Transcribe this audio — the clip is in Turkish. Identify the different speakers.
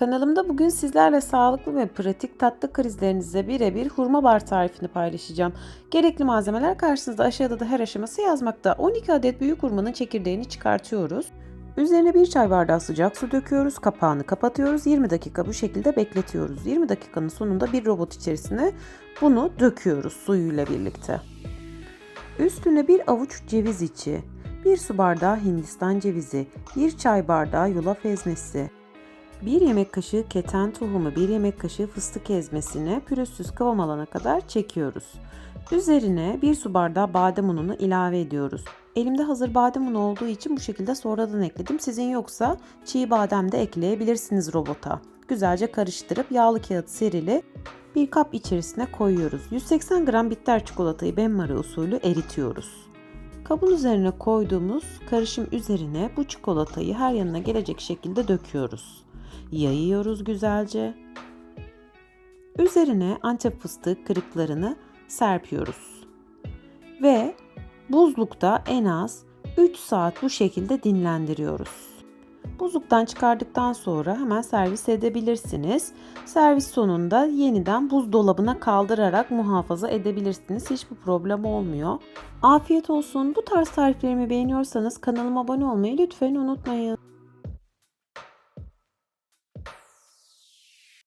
Speaker 1: Kanalımda bugün sizlerle sağlıklı ve pratik tatlı krizlerinize birebir hurma bar tarifini paylaşacağım. Gerekli malzemeler karşınızda aşağıda da her aşaması yazmakta. 12 adet büyük hurmanın çekirdeğini çıkartıyoruz. Üzerine bir çay bardağı sıcak su döküyoruz. Kapağını kapatıyoruz. 20 dakika bu şekilde bekletiyoruz. 20 dakikanın sonunda bir robot içerisine bunu döküyoruz suyuyla birlikte. Üstüne bir avuç ceviz içi, bir su bardağı hindistan cevizi, bir çay bardağı yulaf ezmesi, 1 yemek kaşığı keten tohumu, 1 yemek kaşığı fıstık ezmesini pürüzsüz kıvam alana kadar çekiyoruz. Üzerine 1 su bardağı badem ununu ilave ediyoruz. Elimde hazır badem unu olduğu için bu şekilde sonradan ekledim. Sizin yoksa çiğ badem de ekleyebilirsiniz robota. Güzelce karıştırıp yağlı kağıt serili bir kap içerisine koyuyoruz. 180 gram bitter çikolatayı benmari usulü eritiyoruz. Kabın üzerine koyduğumuz karışım üzerine bu çikolatayı her yanına gelecek şekilde döküyoruz. Yayıyoruz güzelce. Üzerine antep fıstığı kırıklarını serpiyoruz. Ve buzlukta en az 3 saat bu şekilde dinlendiriyoruz. Buzluktan çıkardıktan sonra hemen servis edebilirsiniz. Servis sonunda yeniden buzdolabına kaldırarak muhafaza edebilirsiniz. Hiçbir problem olmuyor. Afiyet olsun. Bu tarz tariflerimi beğeniyorsanız kanalıma abone olmayı lütfen unutmayın.